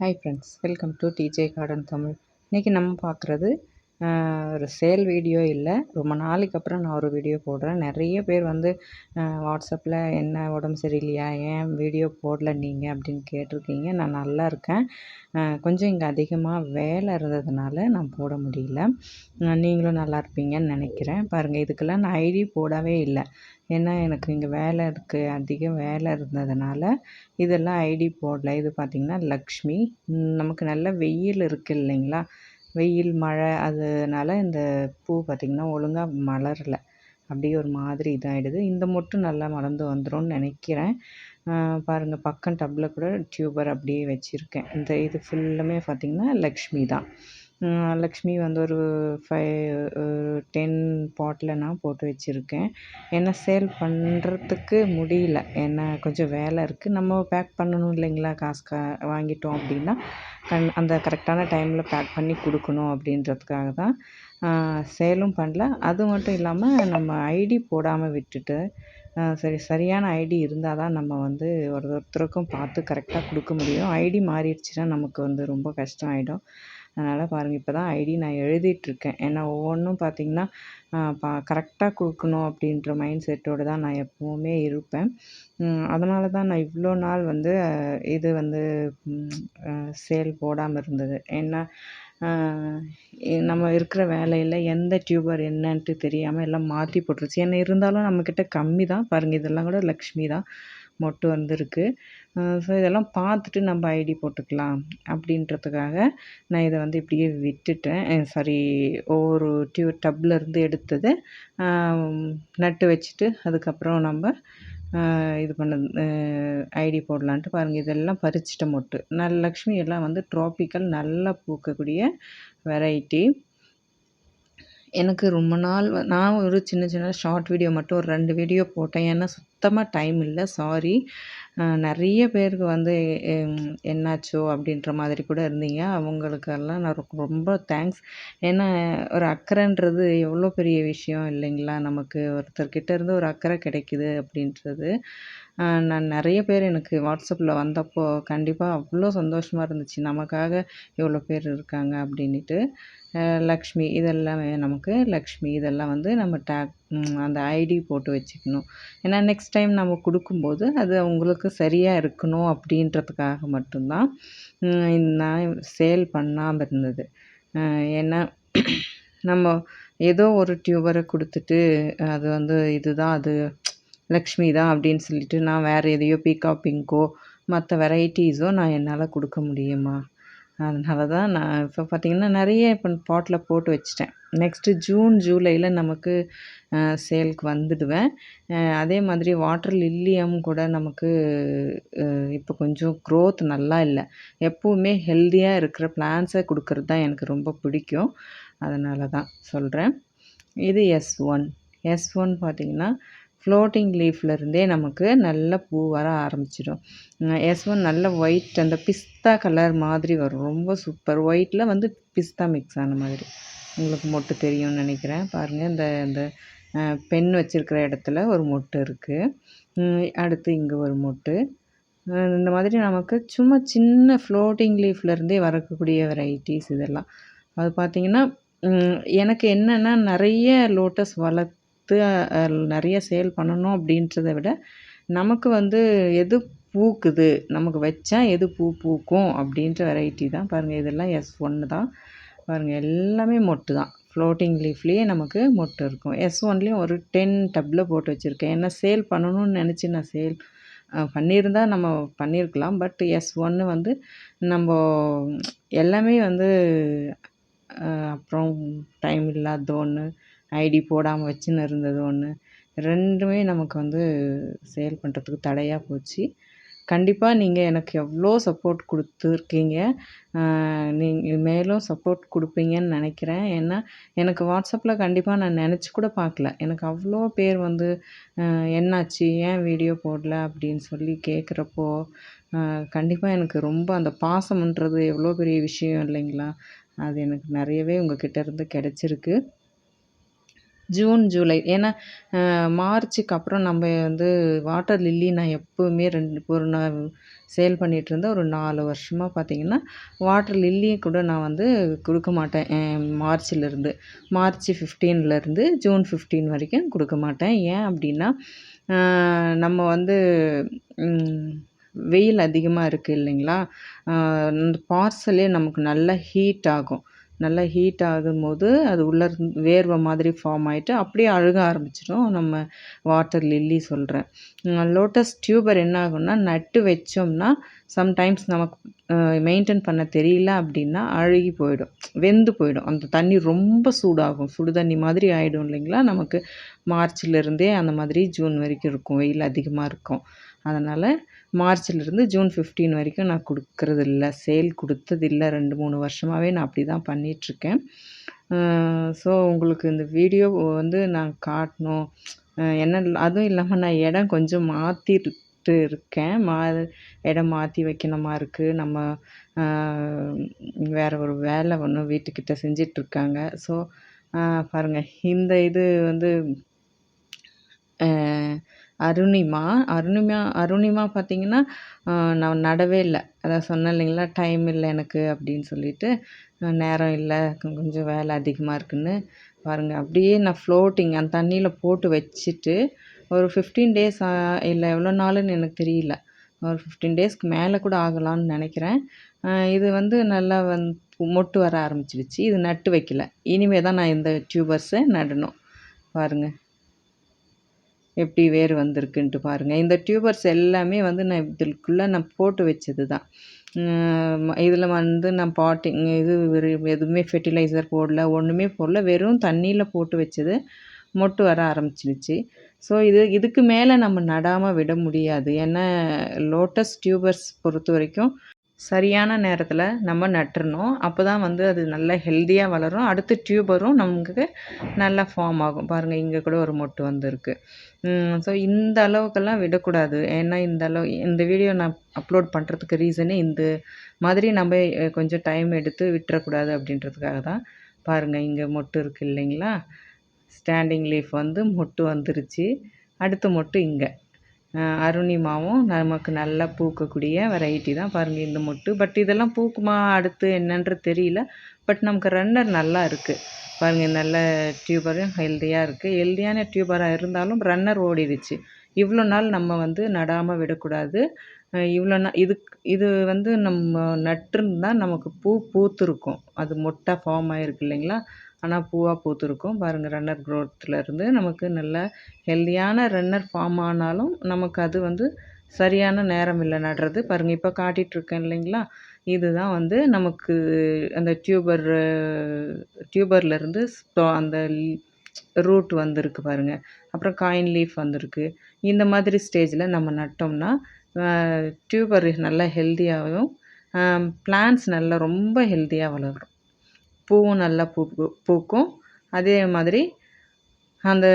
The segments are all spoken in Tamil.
Hi friends welcome to DJ garden Tamil இன்றைக்கி நம்ம பார்க்குறது ஒரு சேல் வீடியோ இல்லை. ரொம்ப நாளைக்கு அப்புறம் நான் ஒரு வீடியோ போடுறேன். நிறைய பேர் வந்து வாட்ஸ்அப்பில் என்ன உடம்பு சரியில்லையா? ஏன் வீடியோ போடல நீங்கள் அப்படின்னு கேட்டிருக்கீங்க. நான் நல்லா இருக்கேன். கொஞ்சம் இங்கே அதிகமாக வேலை இருந்ததுனால நான் போட முடியல. நீங்களும் நல்லா இருப்பீங்கன்னு நினைக்கிறேன். பாருங்கள் இதுக்கெல்லாம் நான் ஐடி போடவே இல்லை. ஏன்னா எனக்கு இங்கே வேலை இருக்குது அதிக வேலை இருந்ததுனால இதெல்லாம் ஐடி போடல. இது பார்த்திங்கன்னா லக்ஷ்மி. நமக்கு நல்ல வெயில் இருக்குது இல்லைங்களா? வெயில் மழை அதனால இந்த பூ பார்த்திங்கன்னா ஒழுங்காக மலரலை. அப்படியே ஒரு மாதிரி இதாகிடுது இந்த மொட்டு நல்லா மலர்ந்து வந்துடும்னு நினைக்கிறேன். பாருங்கள் பக்கம் டப்பில் கூட டியூபர் அப்படியே வச்சுருக்கேன். இந்த இது ஃபுல்லுமே பார்த்திங்கன்னா லக்ஷ்மி தான். லக்ஷ்மி வந்து ஒரு ஃபைவ் டென் பாட்டில் நான் போட்டு வச்சுருக்கேன். ஏன்னா சேல் பண்ணுறதுக்கு முடியல. ஏன்னா கொஞ்சம் வேலை இருக்குது நம்ம பேக் பண்ணணும் இல்லைங்களா? காசு கா வாங்கிட்டோம் அப்படின்னா அந்த கரெக்டான டைமில் பேக் பண்ணி கொடுக்கணும் அப்படின்றதுக்காக தான் சேலும் பண்ணல. அது மட்டும் இல்லாமல் நம்ம ஐடி போடாமல் விட்டுட்டு சரி சரியான ஐடி இருந்தால் தான் நம்ம வந்து ஒரு ஒருத்தருக்கும் பார்த்து கரெக்டாக கொடுக்க முடியும். ஐடி மாறிடுச்சுன்னா நமக்கு வந்து ரொம்ப கஷ்டம் ஆகிடும் அதனால் பாருங்கள் இப்போ தான் ஐடி நான் எழுதிட்டுருக்கேன். ஏன்னா ஒவ்வொன்றும் பார்த்திங்கன்னா பா கரெக்டாக கொடுக்கணும் அப்படின்ற மைண்ட் செட்டோடு தான் நான் எப்போவுமே இருப்பேன். அதனால தான் நான் இவ்வளோ நாள் வந்து இது வந்து சேல் போடாமல் இருந்தது. ஏன்னா நம்ம இருக்கிற வேலையில் எந்த டியூபர் என்னன்ட்டு தெரியாமல் எல்லாம் மாற்றி போட்டுருச்சு. ஏன்னா இருந்தாலும் நம்மக்கிட்ட கம்மி தான். பாருங்கள் இதெல்லாம் கூட லக்ஷ்மி தான். மொட்டு வந்திருக்கு. ஸோ இதெல்லாம் பார்த்துட்டு நம்ம ஐடி போட்டுக்கலாம் அப்படின்றதுக்காக நான் இதை வந்து இப்படியே விட்டுட்டேன். சாரி ஒவ்வொரு டியூ டப்லேருந்து எடுத்தது. நட்டு வச்சுட்டு அதுக்கப்புறம் நம்ம இது பண்ண ஐடி போடலான்ட்டு பாருங்கள் இதெல்லாம் பறிச்சிட்ட மொட்டு. நல்ல லக்ஷ்மி எல்லாம் வந்து ட்ராபிக்கல் நல்லா பூக்கக்கூடிய வெரைட்டி. எனக்கு ரொம்ப நாள் நான் ஒரு சின்ன சின்ன ஷார்ட் வீடியோ மட்டும் ஒரு ரெண்டு வீடியோ போட்டேன். ஏன்னா சுத்தமாக டைம் இல்லை. சாரி. நிறைய பேருக்கு வந்து என்னாச்சோ அப்படின்ற மாதிரி கூட இருந்தீங்க. அவங்களுக்கெல்லாம் நான் ரொம்ப தேங்க்ஸ் ஏன்னா ஒரு அக்கறைன்றது எவ்வளோ பெரிய விஷயம் இல்லைங்களா? நமக்கு ஒருத்தர்கிட்ட இருந்து ஒரு அக்கறை கிடைக்குது அப்படின்றது நான் நிறைய பேர் எனக்கு வாட்ஸ்அப்பில் வந்தப்போ கண்டிப்பாக அவ்வளோ சந்தோஷமாக இருந்துச்சு. நமக்காக இவ்வளோ பேர் இருக்காங்க அப்படின்ட்டு லக்ஷ்மி இதெல்லாம் நமக்கு லக்ஷ்மி இதெல்லாம் வந்து நம்ம டேக் அந்த ஐடி போட்டு வச்சுக்கணும். ஏன்னா நெக்ஸ்ட் டைம் நம்ம கொடுக்கும்போது அது அவங்களுக்கு சரியாக இருக்கணும் அப்படின்றதுக்காக மட்டும்தான் நான் சேல் பண்ணாமல் இருந்தது. ஏன்னா நம்ம ஏதோ ஒரு டியூபரை கொடுத்துட்டு அது வந்து இதுதான் அது லக்ஷ்மி தான் அப்படின்னு சொல்லிட்டு நான் வேறு எதையோ பீக்கா பிங்கோ மற்ற வெரைட்டிஸோ நான் என்னால் கொடுக்க முடியுமா? அதனால தான் நான் இப்போ பார்த்திங்கன்னா நிறைய இப்போ பாட்டில் போட்டு வச்சுட்டேன். நெக்ஸ்ட்டு ஜூன் ஜூலையில் நமக்கு சேலுக்கு வந்துடுவேன். அதே மாதிரி வாட்டர் லில்லியம் கூட நமக்கு இப்போ கொஞ்சம் க்ரோத் நல்லா இல்லை. எப்போவுமே ஹெல்த்தியாக இருக்கிற பிளான்ஸை கொடுக்கறது தான் எனக்கு ரொம்ப பிடிக்கும். அதனால தான் சொல்கிறேன் இது எஸ் ஒன் எஸ் ஒன் பார்த்திங்கன்னா ஃப்ளோட்டிங் லீஃப்லேருந்தே நமக்கு நல்ல பூ வர ஆரம்பிச்சிடும். எஸ் ஒன் நல்ல ஒயிட் அந்த பிஸ்தா கலர் மாதிரி வரும். ரொம்ப சூப்பர் ஒயிட்டில் வந்து பிஸ்தா மிக்ஸ் ஆன மாதிரி. உங்களுக்கு மொட்டு தெரியும்னு நினைக்கிறேன். பாருங்கள் இந்த இந்த பென் வச்சுருக்கிற இடத்துல ஒரு மொட்டு இருக்குது அடுத்து இங்கே ஒரு மொட்டு. இந்த மாதிரி நமக்கு சும்மா சின்ன ஃப்ளோட்டிங் லீஃப்லேருந்தே வரக்கூடிய வெரைட்டிஸ் இதெல்லாம். அது பார்த்திங்கன்னா எனக்கு என்னென்னா நிறைய லோட்டஸ் வளர்த்து எடுத்து நிறைய சேல் பண்ணணும் அப்படின்றத விட நமக்கு வந்து எது பூக்குது நமக்கு வச்சா எது பூ பூக்கும் அப்படின்ற வெரைட்டி தான். பாருங்கள் இதெல்லாம் எஸ் ஒன்று தான். பாருங்கள் எல்லாமே மொட்டு தான். ஃப்ளோட்டிங் லீஃப்லேயே நமக்கு மொட்டு இருக்கும். எஸ் ஒன்லேயும் ஒரு டென் டப்பில் போட்டு வச்சுருக்கேன். ஏன்னா சேல் பண்ணணும்னு நினச்சி நான் சேல் பண்ணியிருந்தால் நம்ம பண்ணியிருக்கலாம். பட் எஸ் ஒன்று வந்து நம்ம எல்லாமே வந்து அப்புறம் டைம் இல்லாத ஒன்று ஐடி போடாமல் வச்சுன்னு இருந்தது ஒன்று ரெண்டுமே நமக்கு வந்து சேல் பண்ணுறதுக்கு தடையாக போச்சு. கண்டிப்பாக நீங்கள் எனக்கு எவ்வளோ சப்போர்ட் கொடுத்துருக்கீங்க நீங்கள் மேலும் சப்போர்ட் கொடுப்பீங்கன்னு நினைக்கிறேன். ஏன்னா எனக்கு வாட்ஸ்அப்பில் கண்டிப்பாக நான் நினச்சி கூட பார்க்கல. எனக்கு அவ்வளோ பேர் வந்து என்னாச்சு ஏன் வீடியோ போடல அப்படின்னு சொல்லி கேட்குறப்போ கண்டிப்பாக எனக்கு ரொம்ப அந்த பாசம்ன்றது எவ்வளோ பெரிய விஷயம் இல்லைங்களா? அது எனக்கு நிறையவே உங்கள் கிட்டேருந்து கிடச்சிருக்கு. ஜூன், ஜூலை ஏன்னா மார்ச்சுக்கு அப்புறம் நம்ம வந்து வாட்டர் லில்லி நான் எப்போவுமே ரெண்டு ஒரு நான் சேல் பண்ணிட்டுருந்தேன். ஒரு நாலு வருஷமாக பார்த்தீங்கன்னா, வாட்டர் லில்லியை கூட நான் வந்து கொடுக்க மாட்டேன். அ மார்ச் 15லருந்து ஜூன் 15 வரைக்கும் கொடுக்க மாட்டேன். ஏன் அப்படின்னா நம்ம வந்து வெயில் அதிகமாக இருக்குது இல்லைங்களா? அந்த பார்சலே நமக்கு நல்லா ஹீட் ஆகும். நல்லா ஹீட் ஆகும்போது, அது உள்ள வேர்வை மாதிரி ஃபார்ம் ஆயிட்டு, அப்படியே அழுக ஆரம்பிச்சிடும் நம்ம வாட்டர் லில்லி சொல்றேன். லோட்டஸ் டியூபர் என்ன ஆகும்னா, நட்டு வச்சோம்னா, சம்டைம்ஸ் நமக்கு மெயின்டைன் மெயின்டெயின் பண்ண தெரியல அப்படின்னா, அழுகி போயிடும். வெந்து போயிடும். அந்த தண்ணி ரொம்ப சூடாகும். சுடு தண்ணி மாதிரி ஆகிடும் இல்லைங்களா? நமக்கு மார்ச்லேருந்தே அந்த மாதிரி ஜூன் வரைக்கும் இருக்கும். வெயில் அதிகமாக இருக்கும். அதனால் மார்ச்லேருந்து ஜூன் 15 வரைக்கும் நான் குடுக்குறதில்ல. சேல் கொடுத்தது இல்லை ரெண்டு மூணு வருஷமாகவே நான் அப்படி தான் பண்ணிகிட்ருக்கேன் ஸோ உங்களுக்கு இந்த வீடியோ வந்து நான் காட்டணும். என்ன அதுவும் இல்லாமல் நான் இடம் கொஞ்சம் பார்த்துட்டு இருக்கேன். மா இடம் மாற்றி வைக்கணுமா இருக்குது நம்ம வேறு ஒரு வேலை ஒன்று வீட்டுக்கிட்ட செஞ்சிட்ருக்காங்க ஸோ பாருங்கள் இந்த இது வந்து அருணிமா. அருணிமா அருணிமா பார்த்தீங்கன்னா, நான் நடவே இல்லை அதான் சொன்னேன் இல்லைங்களா? டைம் இல்லை எனக்கு அப்படின்னு சொல்லிட்டு, நேரம் இல்லை கொஞ்சம் வேலை அதிகமாக இருக்குன்னு. பாருங்கள் அப்படியே நான் ஃப்ளோட்டிங் அந்த தண்ணியில் போட்டு வச்சுட்டு, ஒரு 15 டேஸ் இல்லை எவ்வளோ நாளுன்னு எனக்கு தெரியல. ஒரு 15 டேஸ்க்கு மேலே கூட ஆகலான்னு நினைக்கிறேன் இது வந்து நல்லா வந் மொட்டு வர ஆரம்பிச்சிடுச்சு இது நட்டு வைக்கல. இனிமே தான் நான் இந்த டியூபர்ஸை நடணும். பாருங்கள் எப்படி வேர் வந்திருக்குன்ட்டு பாருங்கள் இந்த டியூபர்ஸ் எல்லாமே வந்து நான் இதுக்குள்ளே நான் போட்டு வச்சது தான். இதில் வந்து நான் பாட்டிங் இது எதுவுமே ஃபெர்டிலைசர் போடல. ஒன்றுமே போடல. வெறும் தண்ணியில் போட்டு வச்சது. மொட்டு வர ஆரம்பிச்சிருச்சு ஸோ இது இதுக்கு மேலே நம்ம நடாமல் விட முடியாது. ஏன்னா லோட்டஸ் டியூபர்ஸ் பொறுத்த வரைக்கும் சரியான நேரத்தில் நம்ம நட்டுறணும். அப்போ தான் வந்து அது நல்லா ஹெல்த்தியாக வளரும். அடுத்து டியூபரும் நமக்கு நல்லா ஃபார்ம் ஆகும். பாருங்கள் இங்கே கூட ஒரு மொட்டு வந்திருக்கு. ஸோ இந்த அளவுக்கெல்லாம் விடக்கூடாது. ஏன்னா இந்த அளவு இந்த வீடியோ நான் அப்லோட் பண்ணுறதுக்கு ரீசனே இந்த மாதிரி நம்ம கொஞ்சம் டைம் எடுத்து விட்டுறக்கூடாது அப்படின்றதுக்காக தான். பாருங்கள் இங்கே மொட்டு இருக்குது இல்லைங்களா? ஸ்டாண்டிங் லீஃப் வந்து மொட்டு வந்துருச்சு. அடுத்த மொட்டு இங்கே அருணிமாவும் நமக்கு நல்லா பூக்கக்கூடிய வெரைட்டி தான். பாருங்கள் இந்த மொட்டு. பட் இதெல்லாம் பூக்குமா அடுத்து என்னன்றது தெரியல. பட் நமக்கு ரன்னர் நல்லா இருக்குது பாருங்கள் நல்ல டியூபரும் ஹெல்த்தியாக இருக்குது ஹெல்தியான டியூபராக இருந்தாலும் ரன்னர் ஓடிடுச்சு. இவ்வளோ நாள் நம்ம வந்து நடாமல் விடக்கூடாது. இவ்வளோ நா இது இது வந்து நம்ம நட்டுருந்தால் நமக்கு பூ பூத்துருக்கும் அது மொட்டாக ஃபார்ம் ஆயிருக்கு இல்லைங்களா? ஆனால் பூவாக பூத்துருக்கும் பாருங்கள் ரன்னர் க்ரோத்துலேருந்து நமக்கு நல்ல ஹெல்தியான ரன்னர் ஃபார்ம் ஆனாலும், நமக்கு அது வந்து சரியான நேரம் இல்லை நடுறது. பாருங்கள் இப்போ காட்டிகிட்ருக்கேன் இல்லைங்களா? இதுதான் வந்து நமக்கு அந்த டியூபர் டியூபர்லேருந்து அந்த ரூட் வந்திருக்கு பாருங்க. அப்புறம் காயின் லீஃப் வந்திருக்கு. இந்த மாதிரி ஸ்டேஜில் நம்ம நட்டோம்னா, டியூபர் நல்லா ஹெல்த்தியாகவும் பிளான்ஸ் நல்லா ரொம்ப ஹெல்த்தியாக வளரும். பூவும் நல்லா பூக்கு பூக்கும். அதே மாதிரி அந்த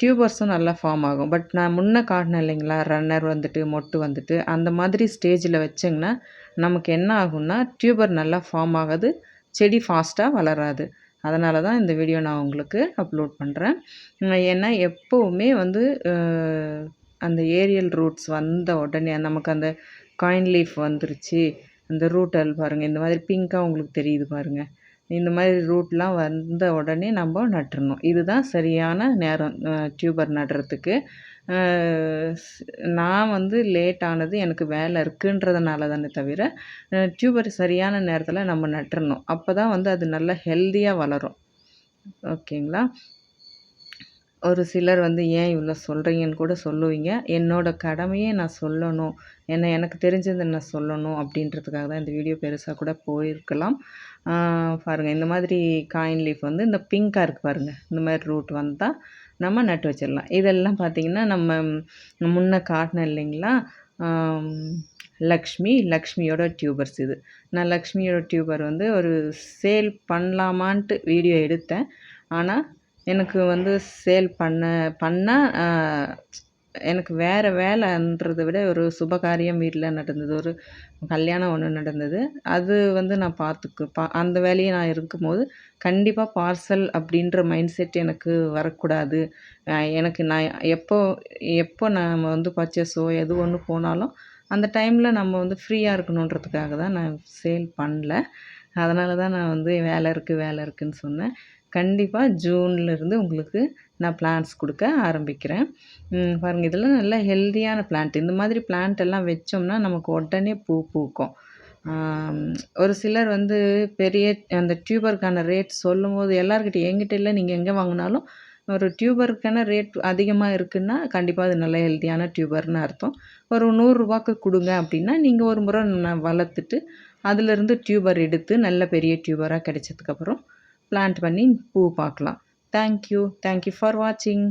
டியூபர்ஸும் நல்லா ஃபார்ம் ஆகும். பட் நான் முன்னே காட்டினேன் இல்லைங்களா? ரன்னர் வந்துட்டு, மொட்டு வந்துட்டு, அந்த மாதிரி ஸ்டேஜில் வச்சிங்கன்னா நமக்கு என்ன ஆகும்னா, டியூபர் நல்லா ஃபார்ம் ஆகாது. செடி ஃபாஸ்ட்டாக வளராது. அதனால தான் இந்த வீடியோ நான் உங்களுக்கு அப்லோட் பண்ணுறேன் ஏன்னா எப்போவுமே வந்து அந்த ஏரியல் ரூட்ஸ் வந்த உடனே நமக்கு அந்த காயின் லீஃப் வந்துருச்சு. அந்த ரூட்டல் பாருங்கள் இந்த மாதிரி பிங்க்காக உங்களுக்கு தெரியுது பாருங்கள் இந்த மாதிரி ரூட்லாம் வந்த உடனே நம்ம நட்டுறணும். இதுதான் சரியான நேரம் டியூபர் நடுறதுக்கு. நான் வந்து லேட் ஆனது எனக்கு வேலை இருக்குன்றதுனால தானே தவிர, டியூபர் சரியான நேரத்தில் நம்ம நட்டுறணும். அப்போ தான் வந்து அது நல்லா ஹெல்த்தியாக வளரும். ஓகேங்களா? ஒரு சிலர் வந்து ஏன் இவ்வளோ சொல்கிறீங்கன்னு கூட சொல்லுவீங்க. என்னோடய கடமையே நான் சொல்லணும். என்ன எனக்கு தெரிஞ்சதை நான் சொல்லணும் அப்படின்றதுக்காக தான் இந்த வீடியோ பெருசாக கூட போயிருக்கலாம். பாருங்கள் இந்த மாதிரி காயின் லீஃப் வந்து இந்த பிங்காக இருக்குது பாருங்கள் இந்த மாதிரி ரூட் வந்தால் நம்ம நட்டு வச்சிடலாம். இதெல்லாம் பார்த்திங்கன்னா நம்ம முன்ன காட்டினேன் இல்லைங்களா? லக்ஷ்மி, லக்ஷ்மியோட டியூபர்ஸ் இது. நான் லக்ஷ்மியோட டியூபர் வந்து ஒரு சேல் பண்ணலாமான்ட்டு வீடியோ எடுத்தேன். ஆனால் எனக்கு வந்து சேல் பண்ண பண்ணால் எனக்கு வேறு வேலைன்றதை விட ஒரு சுபகாரியம் வீட்டில் நடந்தது. ஒரு கல்யாணம் ஒன்று நடந்தது. அது வந்து நான் பார்த்துக்கு பா அந்த வேலையை நான் இருக்கும்போது கண்டிப்பாக பார்சல் அப்படின்ற மைண்ட் செட் எனக்கு வரக்கூடாது. எனக்கு நான் எப்போ எப்போ நம்ம வந்து பர்ச்சேஸோ எது ஒன்று போனாலும் அந்த டைமில் நம்ம வந்து ஃப்ரீயாக இருக்கணுன்றதுக்காக தான் நான் சேல் பண்ணல. அதனால தான் நான் வந்து வேலை இருக்குது வேலை இருக்குதுன்னு சொன்னேன். கண்டிப்பாக ஜூன்லேருந்து உங்களுக்கு நான் பிளான்ட்ஸ் கொடுக்க ஆரம்பிக்கிறேன். பாருங்கள் இதெல்லாம் நல்ல ஹெல்தியான பிளான்ட் இந்த மாதிரி பிளான்ட் எல்லாம் வச்சோம்னா நமக்கு உடனே பூ பூக்கும். ஒரு சிலர் வந்து பெரிய அந்த டியூபருக்கான ரேட் சொல்லும்போது எல்லாருக்கிட்ட என்கிட்ட இல்லை நீங்கள் எங்கே வாங்கினாலும் ஒரு டியூபருக்கான ரேட் அதிகமாக இருக்குன்னா கண்டிப்பாக அது நல்ல ஹெல்த்தியான டியூபர்னு அர்த்தம். ஒரு நூறுரூவாக்கு கொடுங்க அப்படின்னா நீங்கள் ஒரு முறை வளர்த்துட்டு அதுலேருந்து டியூபர் எடுத்து நல்ல பெரிய டியூபராக கிடைச்சதுக்கப்புறம் பிளான்ட் பண்ணி பூ பார்க்கலாம். தேங்க்யூ தேங்க்யூ ஃபார் வாட்சிங்